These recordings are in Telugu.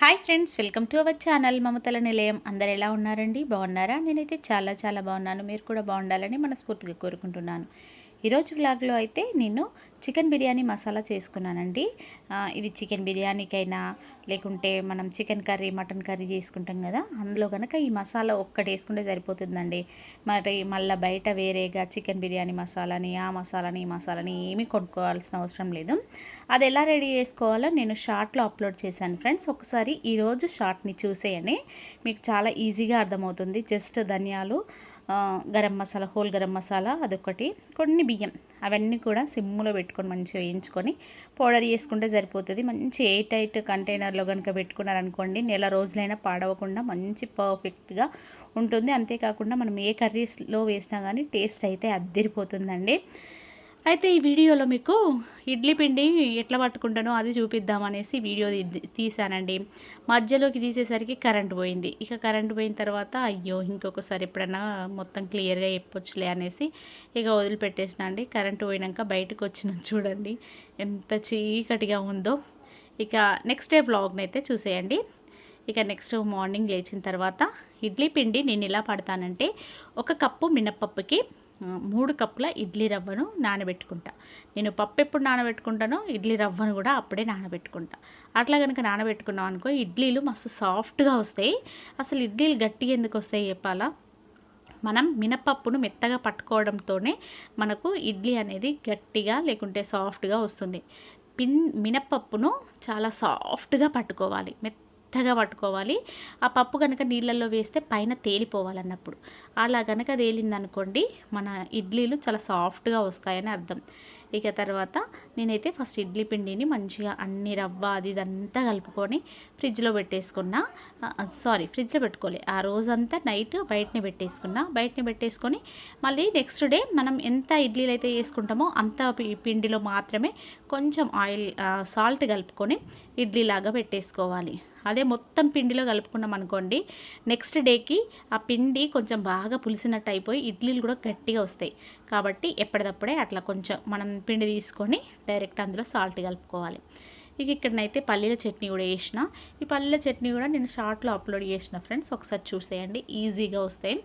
Hi friends welcome to our channel మమతల నిలయం. అందరు ఎలా ఉన్నారండి? బాగున్నారా? నేనైతే చాలా చాలా బాగున్నాను. మీరు కూడా బాగుండాలని మనస్ఫూర్తిగా కోరుకుంటున్నాను. ఈరోజు వ్లాగ్లో అయితే నేను చికెన్ బిర్యానీ మసాలా చేసుకున్నానండి. ఇది చికెన్ బిర్యానీకైనా లేకుంటే మనం చికెన్ కర్రీ మటన్ కర్రీ చేసుకుంటాం కదా అందులో కనుక ఈ మసాలా ఒక్కటి వేసుకుంటే సరిపోతుందండి. మరి మళ్ళీ బయట వేరేగా చికెన్ బిర్యానీ మసాలాని ఆ మసాలాని ఈ మసాలాని ఏమీ కొనుక్కోవాల్సిన అవసరం లేదు. అది ఎలా రెడీ చేసుకోవాలో నేను షార్ట్లో అప్లోడ్ చేశాను ఫ్రెండ్స్. ఒకసారి ఈరోజు షార్ట్ని చూసేయండి. మీకు చాలా ఈజీగా అర్థమవుతుంది. జస్ట్ ధనియాలు గరం మసాలా హోల్ గరం మసాలా అదొకటి కొన్ని బియ్యం. అవన్నీ కూడా సిమ్ములో పెట్టుకొని మంచిగా వేయించుకొని పౌడర్ చేసుకుంటే సరిపోతుంది. మంచి ఎయిట్ ఎయిట్ కంటైనర్లో కనుక పెట్టుకున్నారనుకోండి నెల రోజులైనా పాడవకుండా మంచి పర్ఫెక్ట్గా ఉంటుంది. అంతేకాకుండా మనం ఏ కర్రీస్లో వేసినా కానీ టేస్ట్ అయితే అద్దరిపోతుందండి. అయితే ఈ వీడియోలో మీకు ఇడ్లీ పిండి ఎట్లా పట్టుకుంటానో అది చూపిద్దామనేసి వీడియో తీ- తీశానండి మధ్యలోకి తీసేసరికి కరెంట్ పోయింది. ఇక కరెంట్ పోయిన తర్వాత అయ్యో ఇంకొకసారి ఎప్పుడన్నా మొత్తం క్లియర్గా చెప్పొచ్చులే అనేసి ఇక వదిలిపెట్టేసిన అండి. కరెంట్ పోయినాక బయటకు వచ్చిన చూడండి ఎంత చీకటిగా ఉందో. ఇక నెక్స్ట్ డే బ్లాగ్ని అయితే చూసేయండి. ఇక నెక్స్ట్ మార్నింగ్ లేచిన తర్వాత ఇడ్లీ పిండి నేను ఎలా పడతానంటే ఒక కప్పు మినప్పప్పుకి మూడు కప్పుల ఇడ్లీ రవ్వను నానబెట్టుకుంటా. నేను పప్పు ఎప్పుడు నానబెట్టుకుంటానో ఇడ్లీ రవ్వను కూడా అప్పుడే నానబెట్టుకుంటా. అట్లా కనుక నానబెట్టుకున్నాం అనుకో ఇడ్లీలు మస్తు సాఫ్ట్గా వస్తాయి. అసలు ఇడ్లీలు గట్టిగా ఎందుకు వస్తాయి చెప్పాలా? మనం మినపప్పును మెత్తగా పట్టుకోవడంతోనే మనకు ఇడ్లీ అనేది గట్టిగా లేకుంటే సాఫ్ట్గా వస్తుంది. పిన్ మినపప్పును చాలా సాఫ్ట్గా పట్టుకోవాలి. మెత్తగా పట్టుకోవాలి. ఆ పప్పు కనుక నీళ్ళల్లో వేస్తే పైన తేలిపోవాలన్నప్పుడు. అలా కనుక తేలిందనుకోండి మన ఇడ్లీలు చాలా సాఫ్ట్గా వస్తాయని అర్థం. ఇక తర్వాత నేనైతే ఫస్ట్ ఇడ్లీ పిండిని మంచిగా అన్ని రవ్వ అది ఇదంతా కలుపుకొని ఫ్రిడ్జ్లో పెట్టేసుకున్నా సారీ ఫ్రిడ్జ్లో పెట్టుకోలే. ఆ రోజంతా నైట్ బయటనే పెట్టేసుకున్నా. బయటనే పెట్టేసుకొని మళ్ళీ నెక్స్ట్ డే మనం ఎంత ఇడ్లీలు అయితే వేసుకుంటామో అంత పి- పిండిలో మాత్రమే కొంచెం ఆయిల్ సాల్ట్ కలుపుకొని ఇడ్లీలాగా పెట్టేసుకోవాలి. అదే మొత్తం పిండిలో కలుపుకున్నాం అనుకోండి నెక్స్ట్ డేకి ఆ పిండి కొంచెం బాగా పులిసినట్టు అయిపోయి ఇడ్లీలు కూడా గట్టిగా వస్తాయి. కాబట్టి ఎప్పటిదప్పుడే అట్లా కొంచెం మనం పిండి తీసుకొని డైరెక్ట్ అందులో సాల్ట్ కలుపుకోవాలి. ఇక ఇక్కడనైతే పల్లీల చట్నీ కూడా వేసిన ఈ పల్లీల చట్నీ కూడా నేను షార్ట్లో అప్లోడ్ చేసిన ఫ్రెండ్స్ ఒకసారి చూసేయండి ఈజీగా వస్తాయి.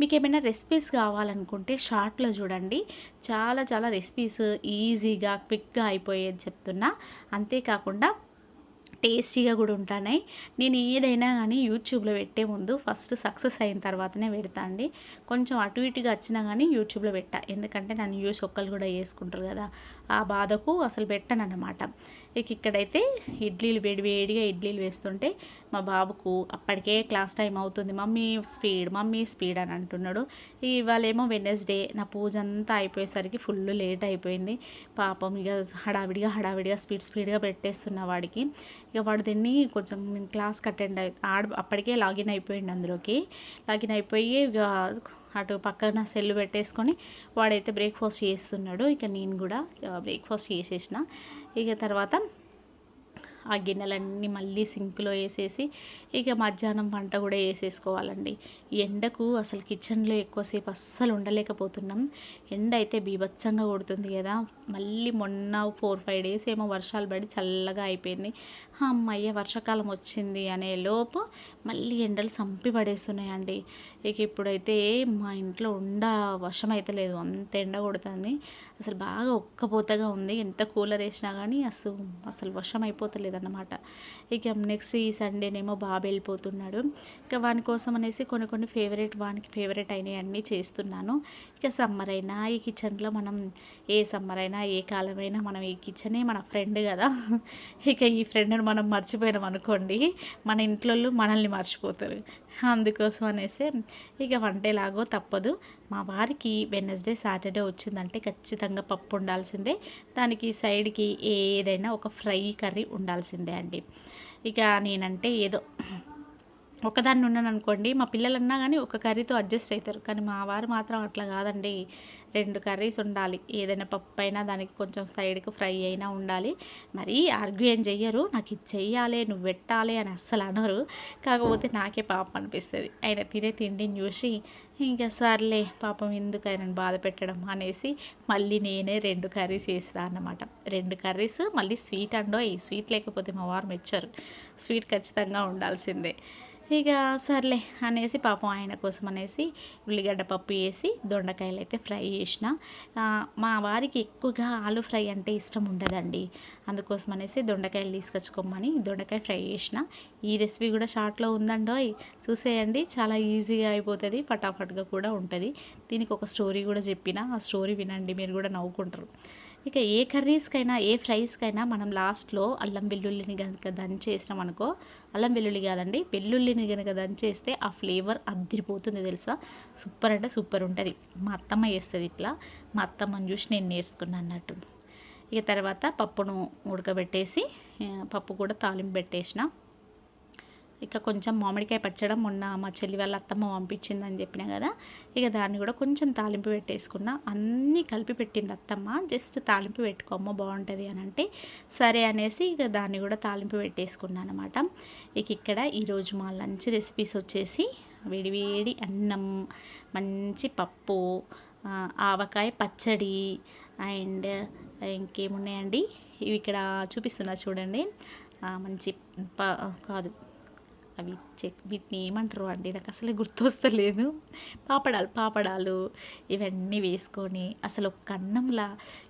మీకు ఏమైనా రెసిపీస్ కావాలనుకుంటే షార్ట్లో చూడండి. చాలా చాలా రెసిపీస్ ఈజీగా క్విక్గా అయిపోయేది చెప్తున్నా. అంతేకాకుండా టేస్టీగా కూడా ఉంటున్నాయి నేను ఏదైనా కానీ యూట్యూబ్లో పెట్టే ముందు ఫస్ట్ సక్సెస్ అయిన తర్వాతనే పెడతా అండి. కొంచెం అటు ఇటుగా వచ్చినా కానీ యూట్యూబ్లో పెట్టా. ఎందుకంటే నన్ను యూస్ ఒక్కరు కూడా వేసుకుంటారు కదా. ఆ బాధకు అసలు పెట్టాను అన్నమాట ఇక ఇక్కడైతే ఇడ్లీలు వేడి వేడిగా ఇడ్లీలు వేస్తుంటే మా బాబుకు అప్పటికే క్లాస్ టైం అవుతుంది. మమ్మీ స్పీడ్ మమ్మీ స్పీడ్ అని అంటున్నాడు. ఇవాళేమో వెనస్డే నా పూజ అంతా అయిపోయేసరికి ఫుల్ లేట్ అయిపోయింది. పాపం ఇక హడావిడిగా హడావిడిగా స్పీడ్ స్పీడ్గా పెట్టేస్తున్నా వాడికి. ఇక వాడు దీన్ని కొంచెం నేను క్లాస్కి అటెండ్ అయి ఆడ అప్పటికే లాగిన్ అయిపోయింది అందులోకి. లాగిన్ అయిపోయి ఇక అటు పక్కన సెల్ పెట్టేసుకొని వాడైతే బ్రేక్ఫాస్ట్ చేస్తున్నాడు. ఇక నేను కూడా బ్రేక్ఫాస్ట్ చేసేసిన. ఇక తర్వాత ఆ గిన్నెలన్నీ మళ్ళీ సింక్లో వేసేసి ఇక మధ్యాహ్నం వంట కూడా వేసేసుకోవాలండి. ఎండకు అసలు కిచెన్లో ఎక్కువసేపు అస్సలు ఉండలేకపోతున్నాం. ఎండ అయితే బీభత్సంగా కొడుతుంది కదా. మళ్ళీ మొన్న ఫోర్ ఫైవ్ డేస్ ఏమో వర్షాలు పడి చల్లగా అయిపోయింది. అమ్మయ్య వర్షాకాలం వచ్చింది అనే లోపు మళ్ళీ ఎండలు సంపి పడేస్తున్నాయండి. ఇక ఇప్పుడైతే మా ఇంట్లో ఉండ వర్షం అయితే లేదు. అంత ఎండ కొడుతుంది. అసలు బాగా ఒక్కపోతగా ఉంది. ఎంత కూలర్ వేసినా కానీ అసలు అసలు వర్షం అయిపోతలేదు. లేదన్నమాట. ఇక నెక్స్ట్ ఈ సండేనేమో బాబు వెళ్ళిపోతున్నాడు. ఇక వాని కోసం అనేసి కొన్ని కొన్ని ఫేవరెట్ వానికి ఫేవరెట్ అయినవి అన్నీ చేస్తున్నాను. ఇక సమ్మర్ అయినా ఈ కిచెన్లో మనం ఏ సమ్మర్ అయినా ఏ కాలమైనా మనం ఈ కిచెనే మన ఫ్రెండ్ కదా. ఇక ఈ ఫ్రెండ్ని మనం మర్చిపోయినాం అనుకోండి మన ఇంట్లో మనల్ని మర్చిపోతారు. అందుకోసం అనేసి ఇక వంట ఎలాగో తప్పదు. మా వారికి వెనస్డే సాటర్డే వచ్చిందంటే ఖచ్చితంగా పప్పు ఉండాల్సిందే. దానికి సైడ్కి ఏదైనా ఒక ఫ్రై కర్రీ ఉండాలి చేసుకోవాల్సిందే అండి. ఇక నేనంటే ఏదో ఒకదాన్ని ఉన్నాను అనుకోండి మా పిల్లలు అన్నా కానీ ఒక కర్రీతో అడ్జస్ట్ అవుతారు కానీ మా వారు మాత్రం అట్లా కాదండి. రెండు కర్రీస్ ఉండాలి. ఏదైనా పప్పు అయినా దానికి కొంచెం సైడ్కి ఫ్రై అయినా ఉండాలి. మరీ ఆర్గ్యూ ఏం చెయ్యరు. నాకు ఇది చెయ్యాలి నువ్వు పెట్టాలి అని అస్సలు అనరు. కాకపోతే నాకే పాపం అనిపిస్తుంది. ఆయన తినే తిండిని చూసి ఇంకా సర్లే పాపం ఎందుకు ఆయనను బాధ పెట్టడం? అనేసి మళ్ళీ నేనే రెండు కర్రీస్ వేస్తాను అన్నమాట. రెండు కర్రీస్ మళ్ళీ స్వీట్ అండో ఈ స్వీట్ లేకపోతే మా వారు మెచ్చారు. స్వీట్ ఖచ్చితంగా ఉండాల్సిందే. ఇక సర్లే అనేసి పాపం ఆయన కోసం అనేసి ఉల్లిగడ్డ పప్పు వేసి దొండకాయలు అయితే ఫ్రై చేసిన. మా వారికి ఎక్కువగా ఆలు ఫ్రై అంటే ఇష్టం ఉండదండి. అందుకోసం అనేసి దొండకాయలు తీసుకొచ్చుకోమని దొండకాయ ఫ్రై చేసిన. ఈ రెసిపీ కూడా షార్ట్లో ఉందండి చూసేయండి చాలా ఈజీగా అయిపోతుంది ఫటాఫట్గా కూడా ఉంటుంది. దీనికి ఒక స్టోరీ కూడా చెప్పిన. ఆ స్టోరీ వినండి మీరు కూడా నవ్వుకుంటారు. ఇక ఏ కర్రీస్కైనా ఏ ఫ్రైస్కైనా మనం లాస్ట్లో అల్లం వెల్లుల్లిని కనుక దంచేసినాం అనుకో అల్లం వెల్లుల్లి కాదండి వెల్లుల్లిని కనుక దంచేస్తే ఆ ఫ్లేవర్ అద్దరిపోతుంది తెలుసా? సూపర్ అంటే సూపర్ ఉంటుంది. మా అత్తమ్మ చేస్తుంది ఇట్లా. మా అత్తమ్మని చూసి నేను నేర్చుకున్నాను అన్నట్టు. ఇక తర్వాత పప్పును ఉడకబెట్టేసి పప్పు కూడా తాలింపు పెట్టేసిన. ఇక కొంచెం మామిడికాయ పచ్చడం మొన్న మా చెల్లి వాళ్ళ అత్తమ్మ పంపించిందని చెప్పిన కదా ఇక దాన్ని కూడా కొంచెం తాలింపు పెట్టేసుకున్నా. అన్నీ కలిపి పెట్టింది అత్తమ్మ. జస్ట్ తాలింపు పెట్టుకోమ్మ బాగుంటుంది అని అంటే సరే అనేసి ఇక దాన్ని కూడా తాలింపు పెట్టేసుకున్నాను అనమాట ఇక ఇక్కడ ఈరోజు మా లంచ్ రెసిపీస్ వచ్చేసి వేడివేడి అన్నం మంచి పప్పు ఆవకాయ పచ్చడి అండ్ ఇంకేమున్నాయండి? ఇవి ఇక్కడ చూపిస్తున్నా చూడండి. మంచి ప కాదు అవి చెక్ వీటిని ఏమంటారు అండి? నాకు అసలే గుర్తొస్తలేదు. పాపడాలు పాపడాలు ఇవన్నీ వేసుకొని అసలు ఒక్క అన్నంలా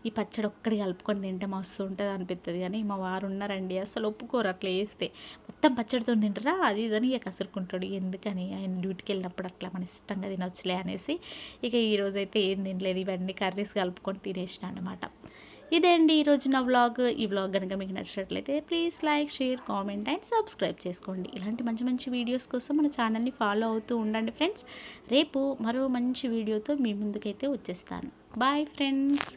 ఈ పచ్చడి ఒక్కడి కలుపుకొని తింటే మస్తు ఉంటుంది అనిపిస్తుంది కానీ మా వారు ఉన్నారండి అసలు ఒప్పుకోరు అట్లా వేస్తే మొత్తం పచ్చడితో తింటారా? అది ఇదని ఇక కసురుకుంటాడు. ఎందుకని? ఆయన డ్యూటీకి వెళ్ళినప్పుడు అట్లా మన ఇష్టంగా తినొచ్చులే అనేసి ఇక ఈరోజైతే ఏం తినలేదు. ఇవన్నీ కర్రీస్ కలుపుకొని తినేసిన అనమాట ఇదే అండి ఈరోజు నా వ్లాగ్ ఈ వ్లాగ్ కనుక మీకు నచ్చినట్లయితే please like share comment and subscribe చేసుకోండి. ఇలాంటి మంచి మంచి వీడియోస్ కోసం మన ఛానల్ని ఫాలో అవుతూ ఉండండి ఫ్రెండ్స్ రేపు మరో మంచి వీడియోతో మీ ముందుకైతే వచ్చేస్తాను. Bye friends